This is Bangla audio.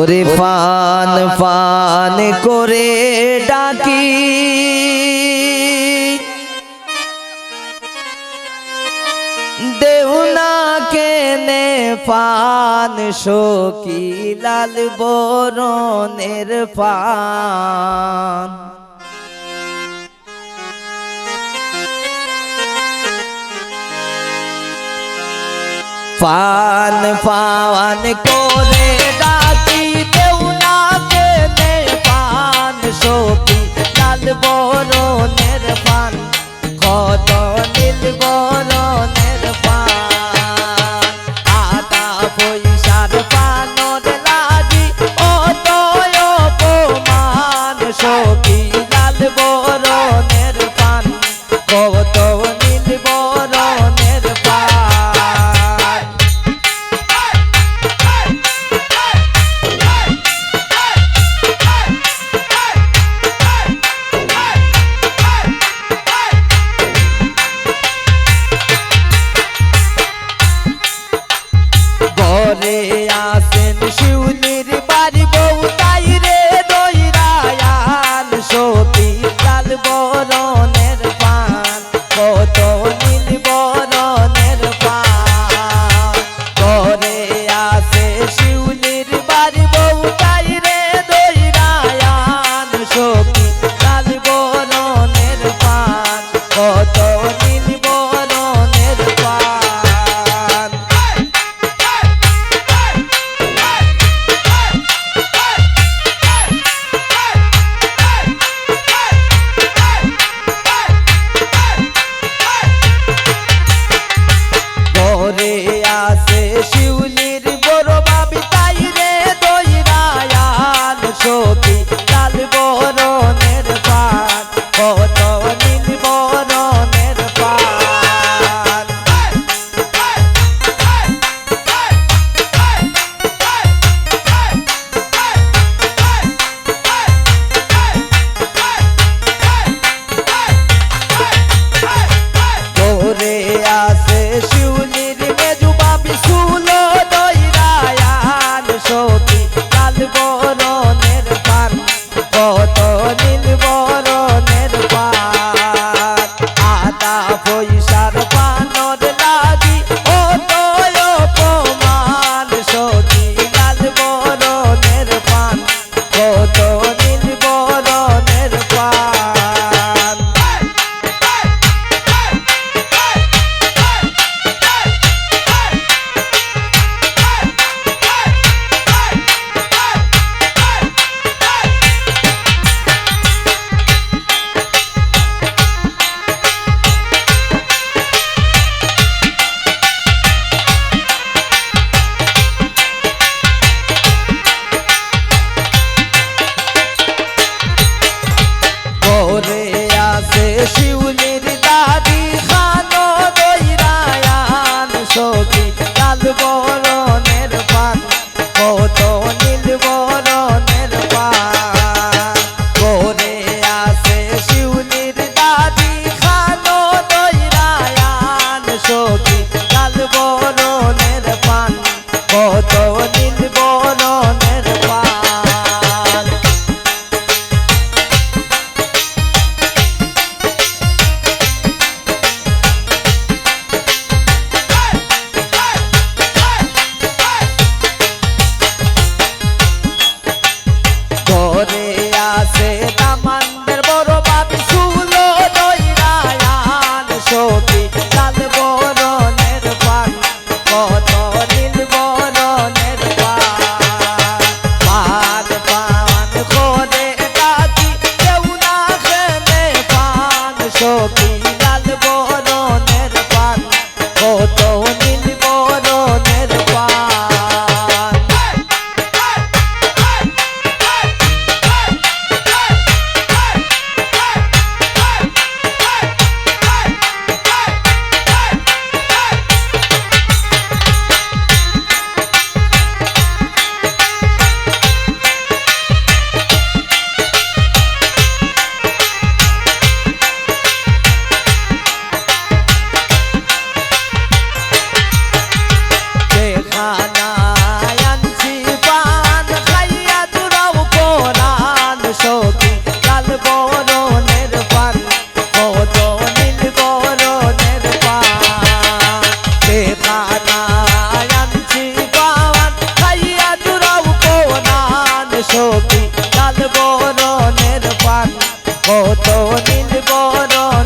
ওরে পান পান করে ডাকি। পান শোকি লাল বরণের পান পান পান করে Yeah, she would. কত দিন বড়